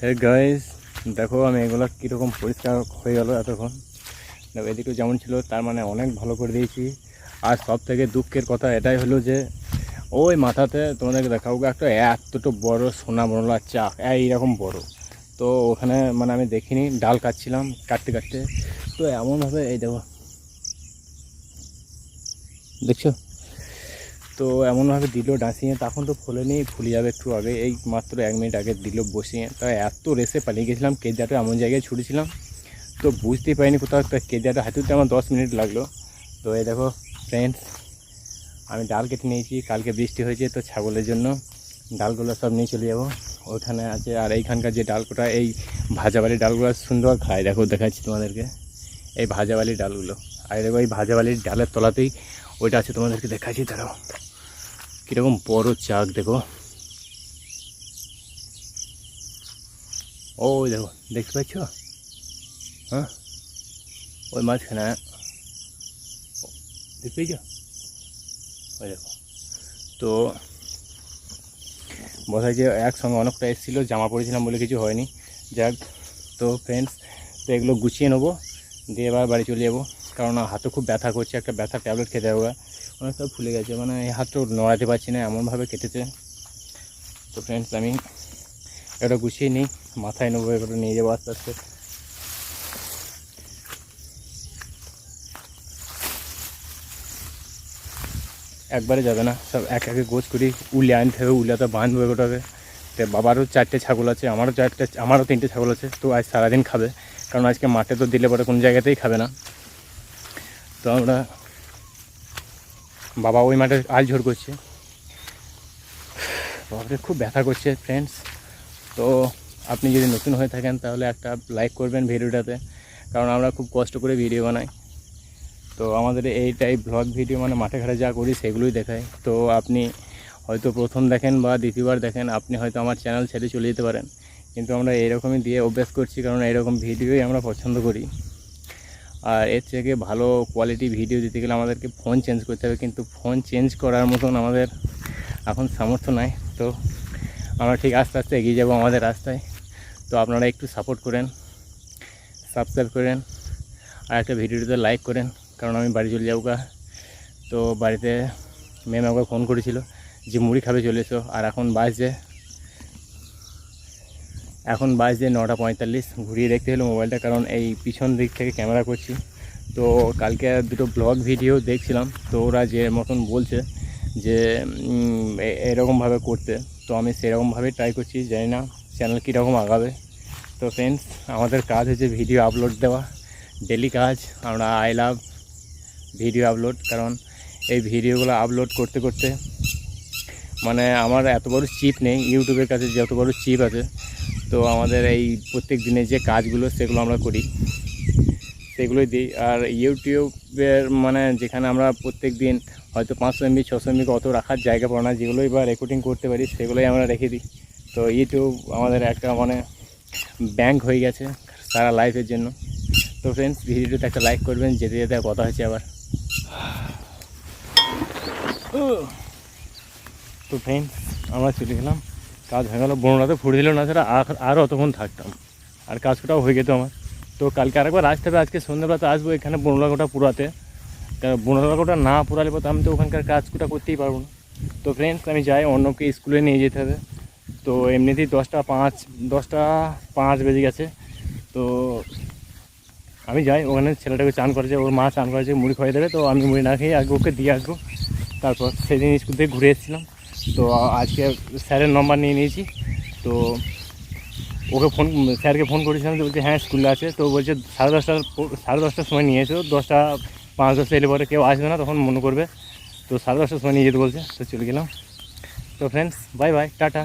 Hey guys দেখো আমি এগুলো কীরকম পরিষ্কার হয়ে গেল এতক্ষণ। দেখো, এদিকে যেমন ছিল, তার মানে অনেক ভালো করে দিয়েছি। আর সব থেকে দুঃখের কথা এটাই হলো যে, ওই মাথাতে তোমাদেরকে দেখাবো, একটা এতটা বড় সোনা বনলার চাক, এইরকম বড়। তো ওখানে মানে আমি দেখিনি, ডাল কাটছিলাম কাটতে কাটতে। তো এমনভাবে এই দেখো, দেখছ? তো এমনভাবে দিল ডাঁসিয়ে, তখন তো ফোলেনি ফুলে যাবে একটু আগে। এই মাত্র এক মিনিট আগে দিল বসিয়ে। তাই এত রেসে পালিয়ে গেছিলাম, কেজাটা এমন জায়গায় ছুটেছিলাম, তো বুঝতেই পারিনি কোথাও একটা কেজাটা হাঁটুতে আমার দশ মিনিট লাগল। তো এই দেখো ফ্রেন্ডস আমি ডাল কেটে নিয়েছি, কালকে বৃষ্টি হয়েছে তো ছাগলের জন্য ডালগুলো সব নিয়ে চলে যাব। ওখানে আছে আর এইখানকার যে ডালকোটা, এই ভাজাবালি ডালগুলো সুন্দর খায়। দেখো, দেখাচ্ছি তোমাদেরকে। এই ভাজাবালি ডালগুলো। আর দেখো, এই ভাজাবালির ডালের তলাতেই ওইটা আছে, তোমাদেরকে দেখাচ্ছি, দাঁড়াও। কীরকম বড় চাক দেখো। ও দেখো, দেখতে পাচ্ছ? হ্যাঁ? ওই মাঝখানে, দেখতে পেয়েছ? ওই দেখো। তো বোঝা যে একসঙ্গে অনেকটা এসেছিল, জামা পরেছিলাম বলে কিছু হয়নি। যাক, তো ফ্রেন্ডস তো এগুলো গুছিয়ে নেব, দিয়ে এবার বাড়ি চলে যাব। কারণ হাতে খুব ব্যথা করছে, একটা ব্যথা ট্যাবলেট খেতে হবে। অনেকটা ফুলে গেছে মানে এই হাতটা নড়াতে পারছি না, এমনভাবে কেটেছে। তো ফ্রেন্ডস আমি এটা গুছিয়ে নিই, মাথায় নেব, এবারে নিয়ে যাব আস্তে আস্তে। একবারে যাবে না, সব এক একে গোছ করি, উলে আনতে হবে উলাতে বাঁধবো ওটাকে তো বাবারও চারটে ছাগল আছে, আমারও চারটে, আমারও তিনটে ছাগল আছে, তো আজ সারাদিন খাবে। কারণ আজকে মাঠে তো দিলে পরে কোনো জায়গাতেই খাবে না। তো আমরা বাবা ওই মাঠে আল ঝোর করছে। বাবাকে খুব ব্যথা করছে ফ্রেন্ডস তো আপনি যদি নতুন হয়ে থাকেন, তাহলে একটা লাইক করবেন ভিডিওটাতে, কারণ আমরা খুব কষ্ট করে ভিডিও বানাই। তো আমাদের এই টাইপ ব্লগ ভিডিও মানে মাঠে ঘাটে যা করি, সেগুলোই দেখাই। তো আপনি হয়তো প্রথম দেখেন বা দ্বিতীয়বার দেখেন, আপনি হয়তো আমার চ্যানেল ছেড়ে চলে যেতে পারেন। কিন্তু আমরা এরকমই দিয়ে অভ্যাস করছি, কারণ এরকম ভিডিওই আমরা পছন্দ করি। আর এর থেকে ভালো কোয়ালিটি ভিডিও দিতে গেলে আমাদেরকে ফোন চেঞ্জ করতে হবে। কিন্তু ফোন চেঞ্জ করার মতন আমাদের এখন সামর্থ্য নাই। তো আমরা ঠিক আস্তে আস্তে এগিয়ে যাব আমাদের রাস্তায়। তো আপনারা একটু সাপোর্ট করেন সাবস্ক্রাইব করেন, আর একটা ভিডিওতে লাইক করেন, কারণ আমি বাড়ি চলে যাব। তো বাড়িতে ম্যাম আমাকে ফোন করেছিল যে মুড়ি খাবে চলে এসো। আর এখন বাজছে এখন বাজছে নটা পঁয়তাল্লিশ, ঘুরিয়ে দেখতে হলো মোবাইলটা, কারণ এই পিছন দিক থেকে ক্যামেরা করছি। তো কালকে দুটো ব্লগ ভিডিও দেখছিলাম, তো ওরা যে মতন বলছে যে এরকমভাবে করতে। তো আমি সেরকমভাবেই ট্রাই করছি, জানি না চ্যানেল কীরকম আগাবে। তো ফ্রেন্ডস আমাদের কাজ হচ্ছে ভিডিও আপলোড দেওয়া। ডেলি কাজ, আমরা আই লাভ ভিডিও আপলোড কারণ এই ভিডিওগুলো আপলোড করতে করতে মানে আমার এত বড় চিপ নেই, ইউটিউবের কাছে যত বড় চিপ আছে তো আমাদের এই প্রত্যেক দিনের যে কাজগুলো সেগুলো আমরা করি, সেগুলোই দিই। আর ইউটিউবের মানে যেখানে আমরা প্রত্যেক দিন হয়তো পাঁচশো এমবি ছশো এমবি অত রাখার জায়গা পড়ে না, যেগুলোই বা রেকর্ডিং করতে পারি, সেগুলোই আমরা রেখে দিই। তো ইউটিউব আমাদের একটা মানে ব্যাংক হয়ে গেছে সারা লাইফের জন্য। তো ফ্রেন্ডস ভিডিওতে একটা লাইক করবেন, যেতে যেতে কথা হচ্ছে আবার। তো ফ্রেন্ডস আমরা চলে গেলাম। কাজ হয়ে গেলো বনরাতে ফুটে দিল, না সেটা আর আরও অতক্ষণ থাকতাম। আর কাজটাও হয়ে যেত আমার। তো কালকে আরেকবার আসতে হবে, আজকে সন্ধ্যাবেলাতে আসব এখানে বনলাগোটা পুরাতে। বনলাগোটা না পুরালে পর আমি তো ওখানকার কাজটা করতেই পারব না। তো ফ্রেন্ডস আমি যাই অন্যকে স্কুলে নিয়ে যেতে হবে। তো এমনিতেই দশটা পাঁচ দশটা পাঁচ বেজে গেছে। তো আমি যাই, ওখানে ছেলেটাকে চান করেছে ওর মা চান করেছে মুড়ি খাইয়ে দেবে। তো আমি মুড়ি না খেয়ে আগে ওকে দিয়ে আসব। তারপর সেদিন স্কুল থেকে ঘুরে এসেছিলাম। তো আজকে স্যারের নম্বর নিয়ে নিয়েছি। তো ওকে ফোন স্যারকে ফোন করেছিলাম তো বলছে হ্যাঁ স্কুলে আছে। তো বলছে, সাড়ে দশটার সাড়ে দশটার সময় নিয়ে এসো। দশটা, পাঁচ দশটা এলে পরে কেউ আসবে না, তখন মনে করবে। তো সাড়ে দশটার সময় নিয়ে যেতে বলছে। তো চলে গেলাম। তো ফ্রেন্ডস বাই বাই টাটা।